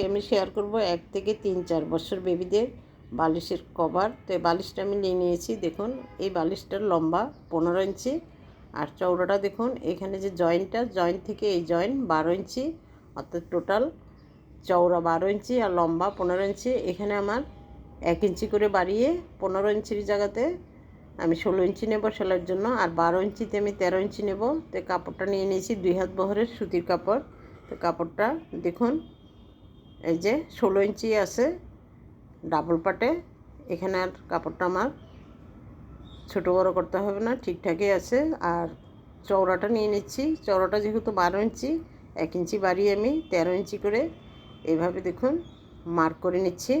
আজকে আমি শেয়ার করব এক থেকে তিন চার বছর বেবিদের বালিশের কভার তো এই বালিশটা আমি নিয়ে নিয়েছি, দেখুন, এই বালিশটার লম্বা, পনেরো ইঞ্চি। আর চৌড়াটা দেখুন, এখানে যে জয়েন্টটা জয়েন্ট থেকে এই জয়েন্ট বারো ইঞ্চি, অর্থাৎ টোটাল চৌড়া বারো ইঞ্চি আর লম্বা পনেরো ইঞ্চি। এখানে আমার এক ইঞ্চি করে বাড়িয়ে পনেরো ইঞ্চির জায়গাতে আমি ষোলো ইঞ্চি নেব সেলার জন্য, আর বারো ইঞ্চিতে আমি তেরো ইঞ্চি নেব। তো কাপড়টা নিয়ে নিয়েছি দুই হাত বহরের সুতির কাপড়। তো কাপড়টা দেখুন এই যে ষোলো ইঞ্চি আছে ডাবল পাটে। এখানে আর কাপড়টা আমার ছোটো বড়ো করতে হবে না, ঠিকঠাকই আছে। আর চওড়াটা নিয়ে নিচ্ছি। চওড়াটা যেহেতু বারো ইঞ্চি, এক ইঞ্চি বাড়িয়ে আমি তেরো ইঞ্চি করে এইভাবে দেখুন মার্ক করে নিচ্ছি।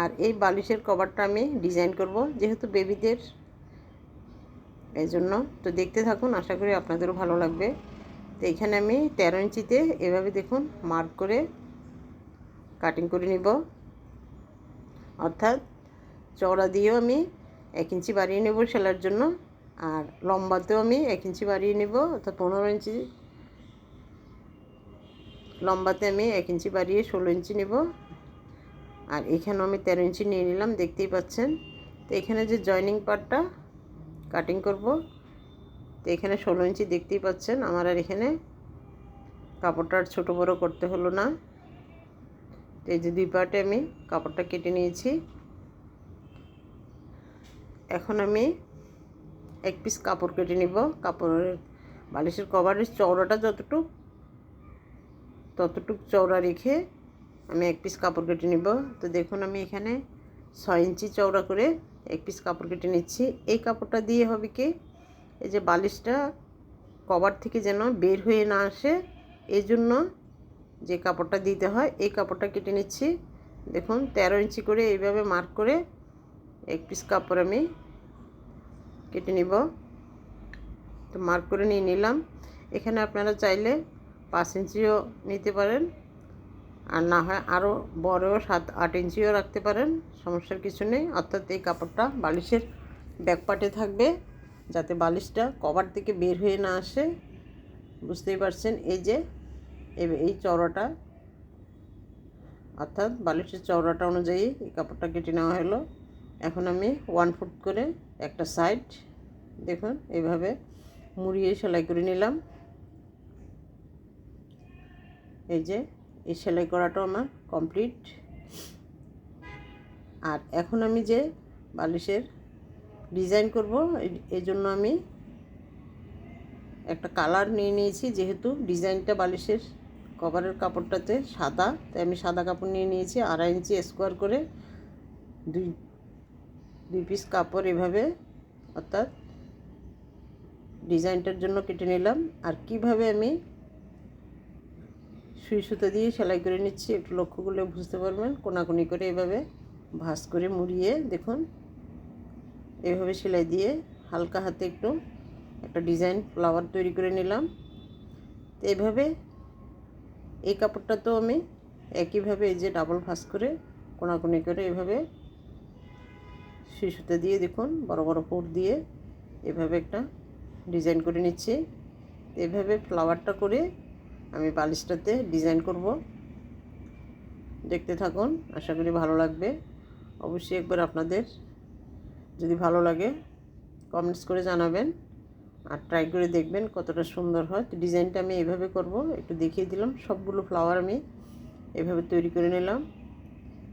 আর এই বালিশের কভারটা আমি ডিজাইন করব যেহেতু বেবিদের এই জন্য তো দেখতে থাকুন, আশা করি আপনাদেরও ভালো লাগবে। তো এখানে আমি তেরো ইঞ্চিতে এভাবে দেখুন মার্ক করে কাটিং করে নিব। অর্থাৎ চওড়া দিয়েও আমি এক ইঞ্চি বাড়িয়ে নেব সেলার জন্য, আর লম্বাতেও আমি এক ইঞ্চি বাড়িয়ে নেব, অর্থাৎ পনেরো ইঞ্চি। লম্বাতে আমি এক ইঞ্চি বাড়িয়ে ষোলো ইঞ্চি নেব। আর এখানেও আমি তেরো ইঞ্চি নিয়ে নিলাম, দেখতেই পাচ্ছেন। তো এখানে যে জয়নিং পার্টটা কাটিং করব, তো এখানে ষোলো ইঞ্চি দেখতেই পাচ্ছেন। আমার আর এখানে কাপড়টা আর ছোটো বড়ো করতে হলো না। এই যে দুই পার্টে আমি কাপড়টা কেটে নিয়েছি। এখন আমি এক পিস কাপড় কেটে নিব। কাপড়ের বালিশের কভারের চওড়াটা যতটুক, ততটুক চওড়া রেখে আমি এক পিস কাপড় কেটে নিব। তো দেখুন আমি এখানে ছয় ইঞ্চি চওড়া করে এক পিস কাপড় কেটে নিচ্ছি। এই কাপড়টা দিয়ে হবে কি? এই যে বালিশটা কভার থেকে যেন বের হয়ে না আসে এই জন্য যে কাপড়টা দিতে হয়, এই কাপড়টা কেটে নিচ্ছি। দেখুন, তেরো ইঞ্চি করে এইভাবে মার্ক করে এক পিস কাপড় আমি কেটে নিব। তো মার্ক করে নিয়ে নিলাম। এখানে আপনারা চাইলে পাঁচ ইঞ্চিও নিতে পারেন আর না হয় আরও বড়ও সাত, আট ইঞ্চিও রাখতে পারেন, সমস্যার কিছু নেই। অর্থাৎ এই কাপড়টা বালিশের ব্যাকপাটে থাকবে যাতে বালিশটা কভার থেকে বের হয়ে না আসে। বুঝতেই পারছেন? এই যে এই চওড়াটা, অর্থাৎ বালিশের চওড়াটা অনুযায়ী এই কাপড়টা কেটে নেওয়া হলো। এখন আমি ওয়ান ফুট করে একটা সাইড দেখুন, এভাবে মুড়িয়ে সেলাই করে নিলাম। এই যে, এই সেলাই করাটাও আমার কমপ্লিট আর এখন আমি যে বালিশের ডিজাইন করব এই জন্য আমি একটা কালার নিয়ে নিয়েছি, যেহেতু ডিজাইনটা বালিশের কভারের কাপড়টাতে সাদা, তাই আমি সাদা কাপড় নিয়ে নিয়েছি। আড়াই ইঞ্চি স্কোয়ার করে দুই দুই পিস কাপড় এভাবে অর্থাৎ ডিজাইনটার জন্য কেটে নিলাম। আর কীভাবে আমি সুই সুতো দিয়ে সেলাই করে নিচ্ছি একটু লক্ষ্য করলে বুঝতে পারবেন। কোনাকুনি করে এভাবে ভাঁজ করে মুড়িয়ে দেখুন, এভাবে সেলাই দিয়ে হালকা হাতে একটু একটা ডিজাইন, ফ্লাওয়ার তৈরি করে নিলাম। তো এইভাবে এই কাপড়টা তো আমি একইভাবে এই যে ডাবল ভাঁজ করে, কোনাকুনি করে এভাবে সুতো দিয়ে দেখুন, বড় বড় পোট দিয়ে এভাবে একটা ডিজাইন করে নিচ্ছি। এভাবে ফ্লাওয়ারটা করে আমি বালিশটাতে ডিজাইন করব। দেখতে থাকুন, আশা করি ভালো লাগবে। অবশ্যই একবার আপনাদের যদি ভালো লাগে, কমেন্টস করে জানাবেন। আর ট্রাই করে দেখবেন কতটা সুন্দর হয়। তো ডিজাইনটা আমি এভাবে করব, একটু দেখিয়ে দিলাম। সবগুলো ফ্লাওয়ার আমি এভাবে তৈরি করে নিলাম।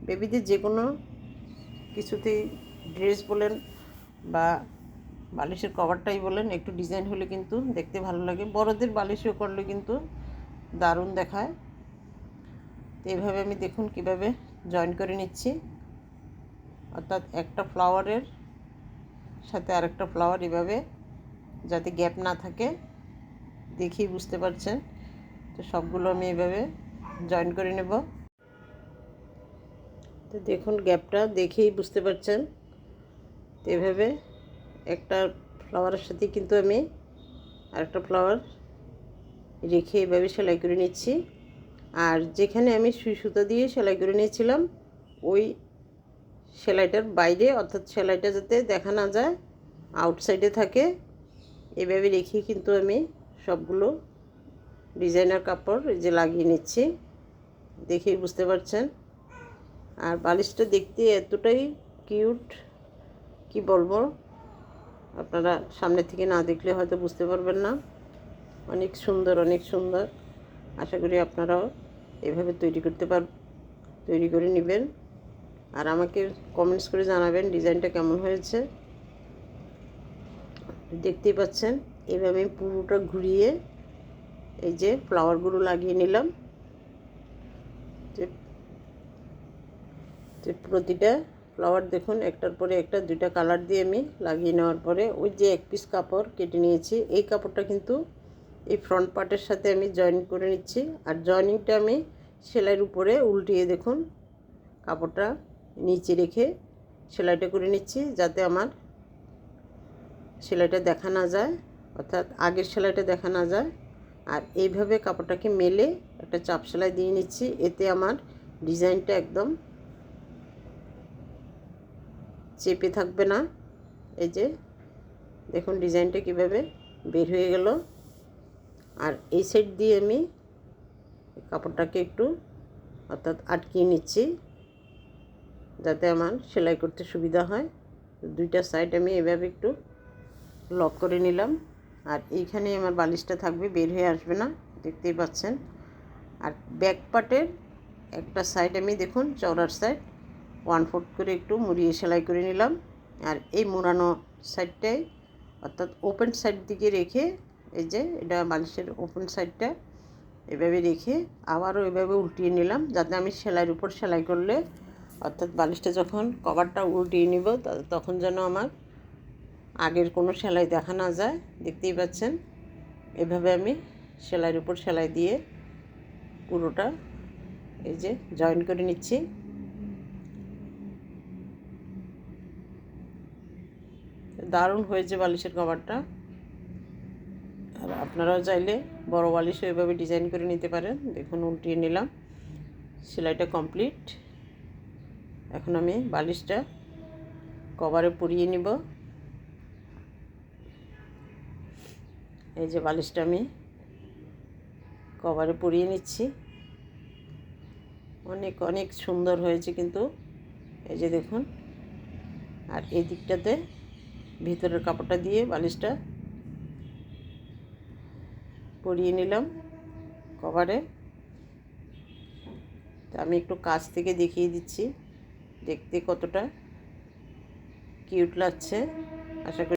বেবিদের যে কোনো কিছুতেই ড্রেস বলেন বা বালিশের কভারটাই বলেন, একটু ডিজাইন হলে কিন্তু দেখতে ভালো লাগে। বড়দের বালিশও করলে কিন্তু দারুণ দেখায়। তো এইভাবে আমি দেখুন কীভাবে জয়েন করে নিচ্ছি। অর্থাৎ একটা ফ্লাওয়ারের সাথে আরেকটা ফ্লাওয়ার এভাবে যাতে গ্যাপ না থাকে, দেখেই বুঝতে পারছেন। তো সবগুলো আমি এভাবে জয়েন করে নেব। তো দেখুন গ্যাপটা, দেখেই বুঝতে পারছেন। তো এভাবে একটা ফ্লাওয়ারের সাথে কিন্তু আমি আরেকটা ফ্লাওয়ার রেখে এভাবে সেলাই করে নিচ্ছি। আর যেখানে আমি সুই সুতা দিয়ে সেলাই করে নিয়েছিলাম, ওই সেলাইটার বাইরে, অর্থাৎ সেলাইটা যাতে দেখা না যায় আউটসাইডে থাকে এভাবে রেখে কিন্তু আমি সবগুলো ডিজাইনার কাপড় যে লাগিয়ে নিচ্ছি। দেখেই বুঝতে পারছেন। আর বালিশটা দেখতে এতটাই কিউট, কি বলব? আপনারা সামনে থেকে না দেখলে হয়তো বুঝতে পারবেন না। অনেক সুন্দর অনেক সুন্দর। আশা করি আপনারাও এভাবে তৈরি করতে পার, তৈরি করে নেবেন। আর আমাকে কমেন্টস করে জানাবেন ডিজাইনটা কেমন হয়েছে। দেখতেই পাচ্ছেন, এভাবে আমি পুরোটা ঘুরিয়ে এই যে ফ্লাওয়ারগুলো লাগিয়ে নিলাম। যে প্রতিটা ফ্লাওয়ার দেখুন, একটার পরে একটা, দুইটা কালার দিয়ে আমি লাগিয়ে নেওয়ার পরে ওই যে এক পিস কাপড় কেটে নিয়েছি। এই কাপড়টা কিন্তু এই ফ্রন্ট পার্টের সাথে আমি জয়েন করে নিচ্ছি। আর জয়েনিংটা আমি সেলাইয়ের উপরে উল্টিয়ে দেখুন, কাপড়টা নিচে রেখে সেলাইটা করে নিচ্ছি যাতে আমার সেলাইটা দেখা না যায়, অর্থাৎ আগের সেলাইটা দেখা না যায়। আর এইভাবে কাপড়টাকে মেলে একটা চাপ সেলাই দিয়ে নিচ্ছি, এতে আমার ডিজাইনটা একদম চেপে থাকবে না। এই যে, দেখুন ডিজাইনটা কীভাবে বের হয়ে গেল। আর এই সাইড দিয়ে আমি কাপড়টাকে একটু, অর্থাৎ আটকিয়ে নিচ্ছি, যাতে আমার সেলাই করতে সুবিধা হয়। দুইটা সাইড আমি এভাবে একটু লক করে নিলাম। আর এইখানে আমার বালিশটা থাকবে, বের হয়ে আসবে না, দেখতেই পাচ্ছেন। আর ব্যাক পার্টের একটা সাইড আমি, দেখুন, চওড়ার সাইড ওয়ান ফোর্থ করে একটু মুড়িয়ে সেলাই করে নিলাম। আর এই মোড়ানো সাইডটাই অর্থাৎ ওপেন সাইড দিকে রেখে, এই যে এটা বালিশের ওপেন সাইডটা এভাবে রেখে আবারও এভাবে উল্টিয়ে নিলাম, যাতে আমি সেলাইয়ের উপর সেলাই করলে, অর্থাৎ বালিশটা যখন কভারটা উল্টিয়ে নিব তখন যেন আমার আগের কোনো সেলাই দেখা না যায়, দেখতেই পাচ্ছেন। এভাবে আমি সেলাইয়ের উপর সেলাই দিয়ে পুরোটা এই যে জয়েন করে নিচ্ছি। দারুণ হয়েছে বালিশের কভারটা আর আপনারাও চাইলে বড় বালিশ এভাবে ডিজাইন করে নিতে পারেন। দেখুন, উল্টিয়ে নিলাম। সেলাইটা কমপ্লিট এখন আমি বালিশটা কভারে পরিয়ে নিব। এই যে বালিশটা আমি কভারে পরিয়ে নিচ্ছি। অনেক অনেক সুন্দর হয়েছে কিন্তু। এই যে দেখুন। আর এই দিকটাতে ভিতরের কাপড়টা দিয়ে বালিশটা পরিয়ে নিলাম কভারে। তা আমি একটু কাছ থেকে দেখিয়ে দিচ্ছি। দেখতে কতটা কিউট লাগছে। আশা করি